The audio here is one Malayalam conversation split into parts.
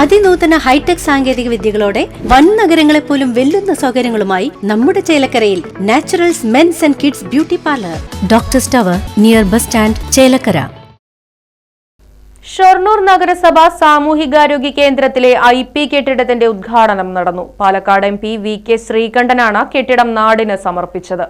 അതിനൂതന ഹൈടെക് സാങ്കേതിക വിദ്യകളോടെ വൻ നഗരങ്ങളെ പോലും വെല്ലുന്ന സൗകര്യങ്ങളുമായി നമ്മുടെ ചേലക്കരയിൽ Naturals men's and kids beauty parlour. Doctor സ്റ്റവർ near bus stand Chelakkara. Shoranur നഗരസഭ സാമൂഹികാരോഗ്യ കേന്ദ്രത്തിലെ ഐ പി കെട്ടിടത്തിന്റെ ഉദ്ഘാടനം നടന്നു. Palakkad M P V K ശ്രീകണ്ഠനാണ് കെട്ടിടം നാടിന് സമർപ്പിച്ചത്.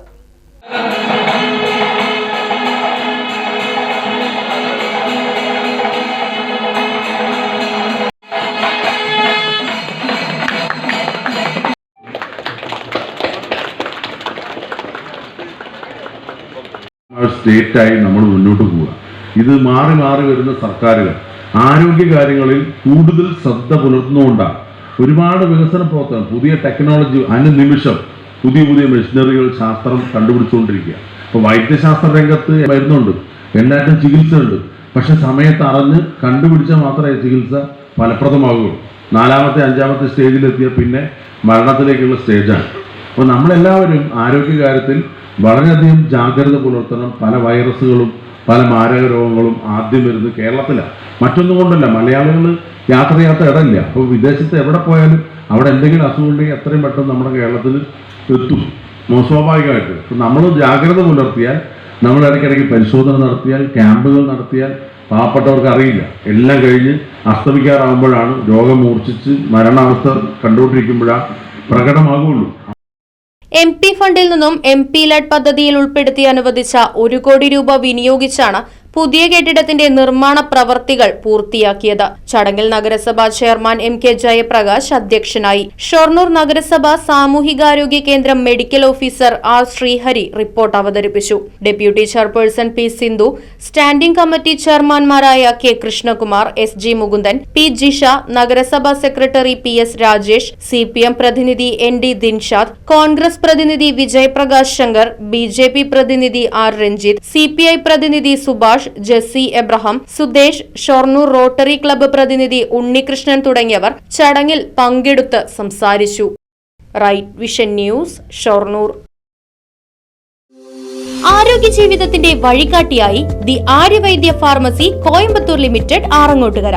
സ്റ്റേറ്റായി നമ്മൾ മുന്നോട്ട് പോവുക. ഇത് മാറി മാറി വരുന്ന സർക്കാരുകൾ. ആരോഗ്യ കാര്യങ്ങളിൽ കൂടുതൽ ശ്രദ്ധ പുലർത്തുന്നുകൊണ്ടാണ് ഒരുപാട് വികസന പ്രവർത്തനം പുതിയ ടെക്നോളജി അനുനിമിഷം പുതിയ പുതിയ മെഷീനറികൾ ശാസ്ത്രം കണ്ടുപിടിച്ചുകൊണ്ടിരിക്കുക. അപ്പോൾ വൈദ്യശാസ്ത്ര രംഗത്ത് വരുന്നുണ്ട്. എല്ലാറ്റിനും ചികിത്സയുണ്ട്. പക്ഷെ സമയത്ത് അറിഞ്ഞ് കണ്ടുപിടിച്ചാൽ മാത്രമേ ചികിത്സ ഫലപ്രദമാകുകയുള്ളൂ നാലാമത്തെ അഞ്ചാമത്തെ സ്റ്റേജിലെത്തിയ പിന്നെ മരണത്തിലേക്കുള്ള സ്റ്റേജാണ്. അപ്പോൾ നമ്മളെല്ലാവരും ആരോഗ്യകാര്യത്തിൽ വളരെയധികം ജാഗ്രത പുലർത്തണം. പല വൈറസുകളും പല മാരക രോഗങ്ങളും ആദ്യം വരുന്നത് കേരളത്തിലാണ്. മറ്റൊന്നും കൊണ്ടല്ല മലയാളികൾ യാത്ര ചെയ്യാത്ത ഇടമില്ല അപ്പോൾ വിദേശത്ത് എവിടെ പോയാലും അവിടെ എന്തെങ്കിലും അസുഖം ഉണ്ടെങ്കിൽ എത്രയും പെട്ടെന്ന് നമ്മുടെ കേരളത്തിൽ എത്തും. സ്വാഭാവികമായിട്ട്. അപ്പോൾ നമ്മൾ ജാഗ്രത പുലർത്തിയാൽ നമ്മൾ ഇടയ്ക്കിടയ്ക്ക് പരിശോധന നടത്തിയാൽ ക്യാമ്പുകൾ നടത്തിയാൽ പാവപ്പെട്ടവർക്ക് അറിയില്ല. എല്ലാം കഴിഞ്ഞ് അസ്തമിക്കാറാകുമ്പോഴാണ് രോഗം മൂർച്ഛിച്ച് മരണാവസ്ഥ കണ്ടുകൊണ്ടിരിക്കുമ്പോഴാണ് പ്രകടമാകുള്ളൂ. എം പി ഫണ്ടിൽ നിന്നും എം പി ലഡ് പദ്ധതിയിൽ ഉൾപ്പെടുത്തി അനുവദിച്ച ഒരു കോടി രൂപ വിനിയോഗിച്ചാണ് പുതിയ കെട്ടിടത്തിന്റെ നിർമ്മാണ പ്രവർത്തികൾ പൂർത്തിയാക്കിയത്. ചടങ്ങിൽ നഗരസഭാ ചെയർമാൻ എം കെ ജയപ്രകാശ് അധ്യക്ഷനായി. ഷൊർണൂർ നഗരസഭ സാമൂഹികാരോഗ്യ കേന്ദ്രം medical officer R Srihari report അവതരിപ്പിച്ചു. Deputy chairperson P Sindhu standing committee ചെയർമാൻമാരായ K Krishnakumar S G Mukundan P Jisha നഗരസഭാ secretary P S Rajesh C P M പ്രതിനിധി എൻ ഡി ദിൻഷാദ് കോൺഗ്രസ് പ്രതിനിധി Vijayaprakash Shankar B J P പ്രതിനിധി R Ranjith C P I പ്രതിനിധി സുഭാഷ് ജെസ്സി എബ്രഹാം സുദേശ് ഷൊർണൂർ റോട്ടറി ക്ലബ്ബ് പ്രതിനിധി ഉണ്ണികൃഷ്ണൻ തുടങ്ങിയവർ ചടങ്ങിൽ പങ്കെടുത്ത് സംസാരിച്ചു. Right Vision news Shoranur. ആരോഗ്യ ജീവിതത്തിന്റെ വഴികാട്ടിയായി the Aryavaidya pharmacy Coimbatore limited Arangottukara.